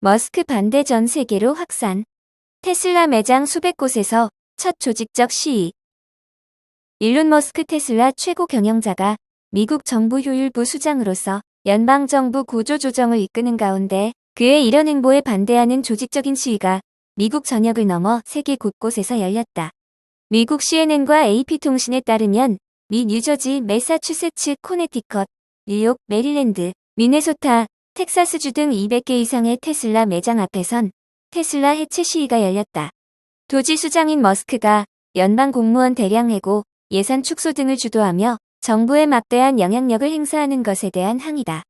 머스크 반대 전 세계로 확산. 테슬라 매장 수백 곳에서 첫 조직적 시위. 일론 머스크 테슬라 최고 경영자가 미국 정부 효율부 수장으로서 연방정부 구조조정을 이끄는 가운데 그의 이런 행보에 반대하는 조직적인 시위가 미국 전역을 넘어 세계 곳곳에서 열렸다. 미국 CNN과 AP통신에 따르면 미 뉴저지, 매사추세츠, 코네티컷, 뉴욕, 메릴랜드, 미네소타, 텍사스주 등 200개 이상의 테슬라 매장 앞에선 테슬라 해체 시위가 열렸다. 도지 수장인 머스크가 연방 공무원 대량 해고, 예산 축소 등을 주도하며 정부에 막대한 영향력을 행사하는 것에 대한 항의다.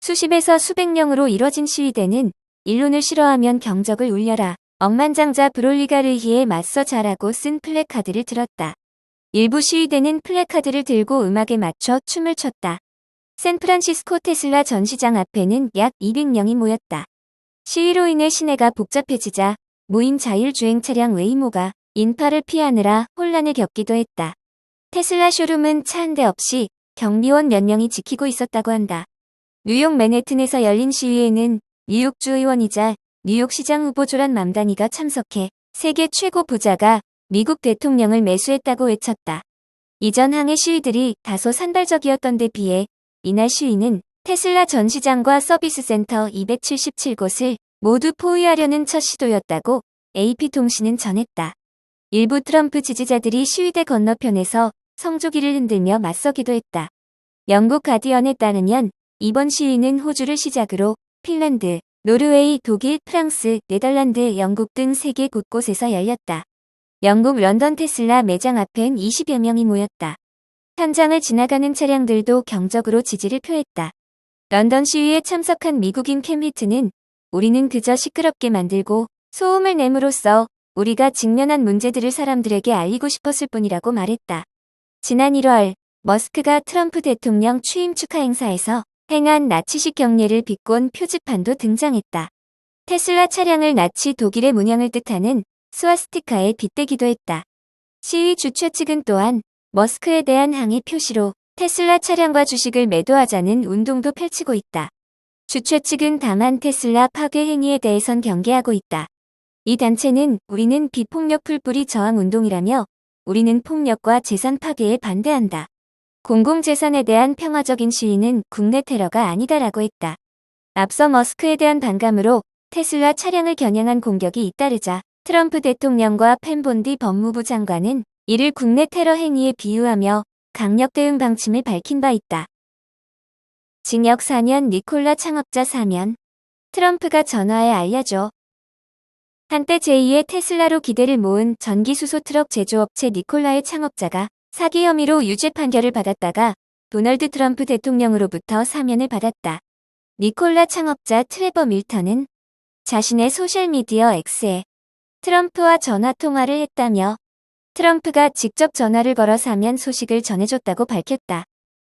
수십에서 수백 명으로 이뤄진 시위대는 일론을 싫어하면 경적을 울려라. 억만장자 브롤리가르히에 맞서 자라고 쓴 플래카드를 들었다. 일부 시위대는 플래카드를 들고 음악에 맞춰 춤을 췄다. 샌프란시스코 테슬라 전시장 앞에는 약 200명이 모였다. 시위로 인해 시내가 복잡해지자 모인 자율주행 차량 웨이모가 인파를 피하느라 혼란을 겪기도 했다. 테슬라 쇼룸은 차 한 대 없이 경비원 몇 명이 지키고 있었다고 한다. 뉴욕 맨해튼에서 열린 시위에는 뉴욕주 의원이자 뉴욕시장 후보 조란 맘다니가 참석해 세계 최고 부자가 미국 대통령을 매수했다고 외쳤다. 이전 항해 시위들이 다소 산발적이었던 데 비해 이날 시위는 테슬라 전시장과 서비스 센터 277곳을 모두 포위하려는 첫 시도였다고 AP통신은 전했다. 일부 트럼프 지지자들이 시위대 건너편에서 성조기를 흔들며 맞서기도 했다. 영국 가디언에 따르면 이번 시위는 호주를 시작으로 핀란드, 노르웨이, 독일, 프랑스, 네덜란드, 영국 등 세계 곳곳에서 열렸다. 영국 런던 테슬라 매장 앞엔 20여 명이 모였다. 현장을 지나가는 차량들도 경적으로 지지를 표했다. 런던 시위에 참석한 미국인 캠 히트는 우리는 그저 시끄럽게 만들고 소음을 내므로써 우리가 직면한 문제들을 사람들에게 알리고 싶었을 뿐이라고 말했다. 지난 1월 머스크가 트럼프 대통령 취임 축하 행사에서 행한 나치식 경례를 비꼰 표지판도 등장했다. 테슬라 차량을 나치 독일의 문양을 뜻하는 스와스티카에 빗대기도 했다. 시위 주최 측은 또한 머스크에 대한 항의 표시로 테슬라 차량과 주식을 매도하자는 운동도 펼치고 있다. 주최 측은 다만 테슬라 파괴 행위에 대해선 경계하고 있다. 이 단체는 우리는 비폭력 풀뿌리 저항 운동이라며 우리는 폭력과 재산 파괴에 반대한다. 공공재산에 대한 평화적인 시위는 국내 테러가 아니다라고 했다. 앞서 머스크에 대한 반감으로 테슬라 차량을 겨냥한 공격이 잇따르자 트럼프 대통령과 펜본디 법무부 장관은 이를 국내 테러 행위에 비유하며 강력 대응 방침을 밝힌 바 있다. 징역 4년 니콜라 창업자 사면 트럼프가 전화에 알려줘. 한때 제2의 테슬라로 기대를 모은 전기수소 트럭 제조업체 니콜라의 창업자가 사기 혐의로 유죄 판결을 받았다가 도널드 트럼프 대통령으로부터 사면을 받았다. 니콜라 창업자 트레버 밀턴은 자신의 소셜미디어 X에 트럼프와 전화 통화를 했다며 트럼프가 직접 전화를 걸어 사면 소식을 전해줬다고 밝혔다.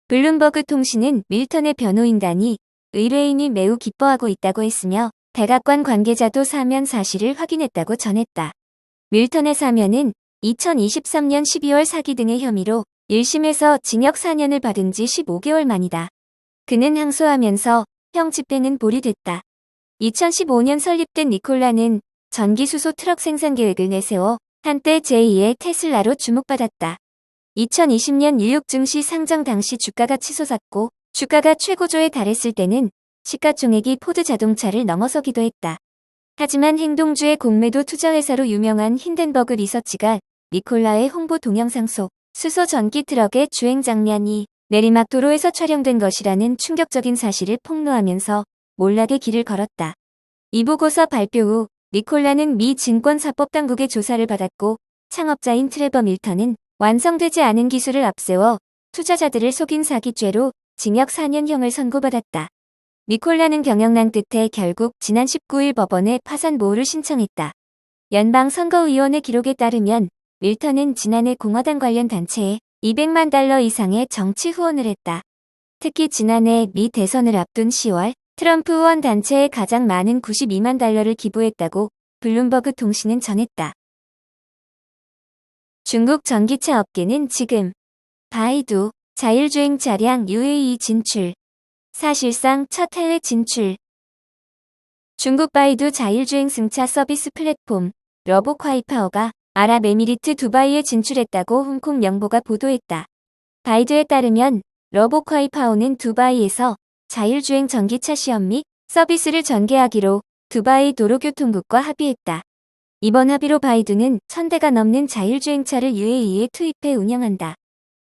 블룸버그 통신은 밀턴의 변호인단이 의뢰인이 매우 기뻐하고 있다고 했으며 백악관 관계자도 사면 사실을 확인했다고 전했다. 밀턴의 사면은 2023년 12월 사기 등의 혐의로 1심에서 징역 4년을 받은 지 15개월 만이다. 그는 항소하면서 형 집행은 보류됐다. 2015년 설립된 니콜라는 전기수소 트럭 생산 계획을 내세워 한때 제2의 테슬라로 주목받았다. 2020년 뉴욕 증시 상장 당시 주가가 치솟았고 주가가 최고조에 달했을 때는 시가총액이 포드 자동차를 넘어서기도 했다. 하지만 행동주의 공매도 투자회사로 유명한 힌덴버그 리서치가 니콜라의 홍보 동영상 속 수소 전기 트럭의 주행 장면이 내리막 도로에서 촬영된 것이라는 충격적인 사실을 폭로하면서 몰락의 길을 걸었다. 이 보고서 발표 후 니콜라는 미 증권사법당국의 조사를 받았고 창업자인 트레버 밀턴은 완성되지 않은 기술을 앞세워 투자자들을 속인 사기죄로 징역 4년형을 선고받았다. 니콜라는 경영난 끝에 결국 지난 19일 법원에 파산 보호를 신청했다. 연방선거위원회 기록에 따르면 밀턴은 지난해 공화당 관련 단체에 200만 달러 이상의 정치 후원을 했다. 특히 지난해 미 대선을 앞둔 10월 트럼프 후원 단체에 가장 많은 92만 달러를 기부했다고 블룸버그 통신은 전했다. 중국 전기차 업계는 지금 바이두, 자율주행 차량 UAE 진출, 사실상 첫 해외 진출, 중국 바이두 자율주행 승차 서비스 플랫폼 러보콰이파워가 아랍에미리트 두바이에 진출했다고 홍콩 명보가 보도했다. 바이두에 따르면 러보콰이파워는 두바이에서 자율주행 전기차 시험 및 서비스를 전개하기로 두바이 도로교통국과 합의했다. 이번 합의로 바이두는 1000대가 넘는 자율주행차를 UAE에 투입해 운영한다.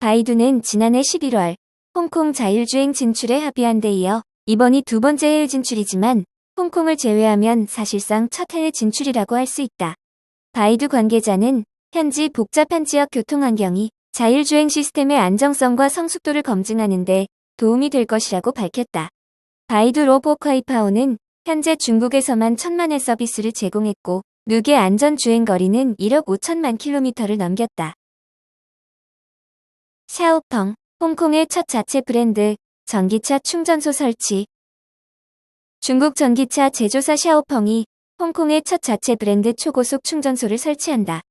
바이두는 지난해 11월 홍콩 자율주행 진출에 합의한 데 이어 이번이 두 번째 해외 진출이지만 홍콩을 제외하면 사실상 첫 해외 진출이라고 할 수 있다. 바이두 관계자는 현지 복잡한 지역 교통 환경이 자율주행 시스템의 안정성과 성숙도를 검증하는 데 도움이 될 것이라고 밝혔다. 바이두 로보콰이파오는 현재 중국에서만 천만의 서비스를 제공했고 누계 안전 주행 거리는 1억 5천만 킬로미터를 넘겼다. 샤오펑, 홍콩의 첫 자체 브랜드, 전기차 충전소 설치. 중국 전기차 제조사 샤오펑이 홍콩의 첫 자체 브랜드 초고속 충전소를 설치한다.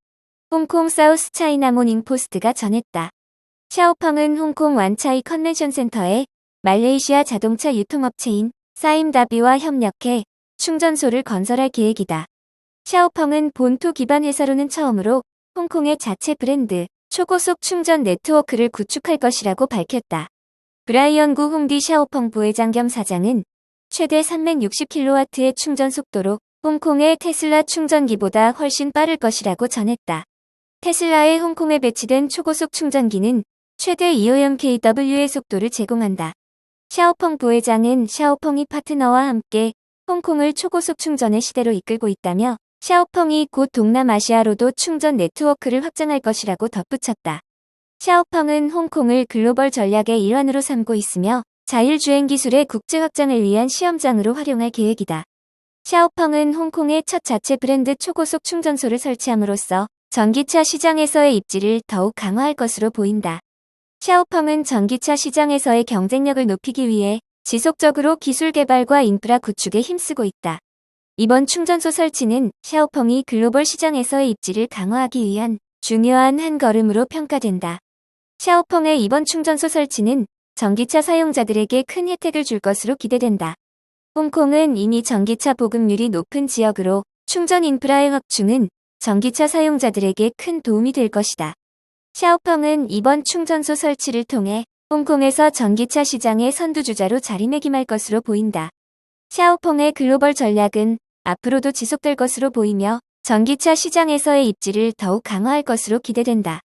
홍콩 사우스 차이나 모닝 포스트가 전했다. 샤오펑은 홍콩 완차이 컨벤션 센터에 말레이시아 자동차 유통업체인 사임다비와 협력해 충전소를 건설할 계획이다. 샤오펑은 본토 기반 회사로는 처음으로 홍콩의 자체 브랜드 초고속 충전 네트워크를 구축할 것이라고 밝혔다. 브라이언 구 홍디 샤오펑 부회장 겸 사장은 최대 360kW의 충전 속도로 홍콩의 테슬라 충전기보다 훨씬 빠를 것이라고 전했다. 테슬라의 홍콩에 배치된 초고속 충전기는 최대 2호형 KW의 속도를 제공한다. 샤오펑 부회장은 샤오펑이 파트너와 함께 홍콩을 초고속 충전의 시대로 이끌고 있다며 샤오펑이 곧 동남아시아로도 충전 네트워크를 확장할 것이라고 덧붙였다. 샤오펑은 홍콩을 글로벌 전략의 일환으로 삼고 있으며 자율주행 기술의 국제 확장을 위한 시험장으로 활용할 계획이다. 샤오펑은 홍콩의 첫 자체 브랜드 초고속 충전소를 설치함으로써 전기차 시장에서의 입지를 더욱 강화할 것으로 보인다. 샤오펑은 전기차 시장에서의 경쟁력을 높이기 위해 지속적으로 기술 개발과 인프라 구축에 힘쓰고 있다. 이번 충전소 설치는 샤오펑이 글로벌 시장에서의 입지를 강화하기 위한 중요한 한 걸음으로 평가된다. 샤오펑의 이번 충전소 설치는 전기차 사용자들에게 큰 혜택을 줄 것으로 기대된다. 홍콩은 이미 전기차 보급률이 높은 지역으로 충전 인프라의 확충은 전기차 사용자들에게 큰 도움이 될 것이다. 샤오펑은 이번 충전소 설치를 통해 홍콩에서 전기차 시장의 선두주자로 자리매김할 것으로 보인다. 샤오펑의 글로벌 전략은 앞으로도 지속될 것으로 보이며 전기차 시장에서의 입지를 더욱 강화할 것으로 기대된다.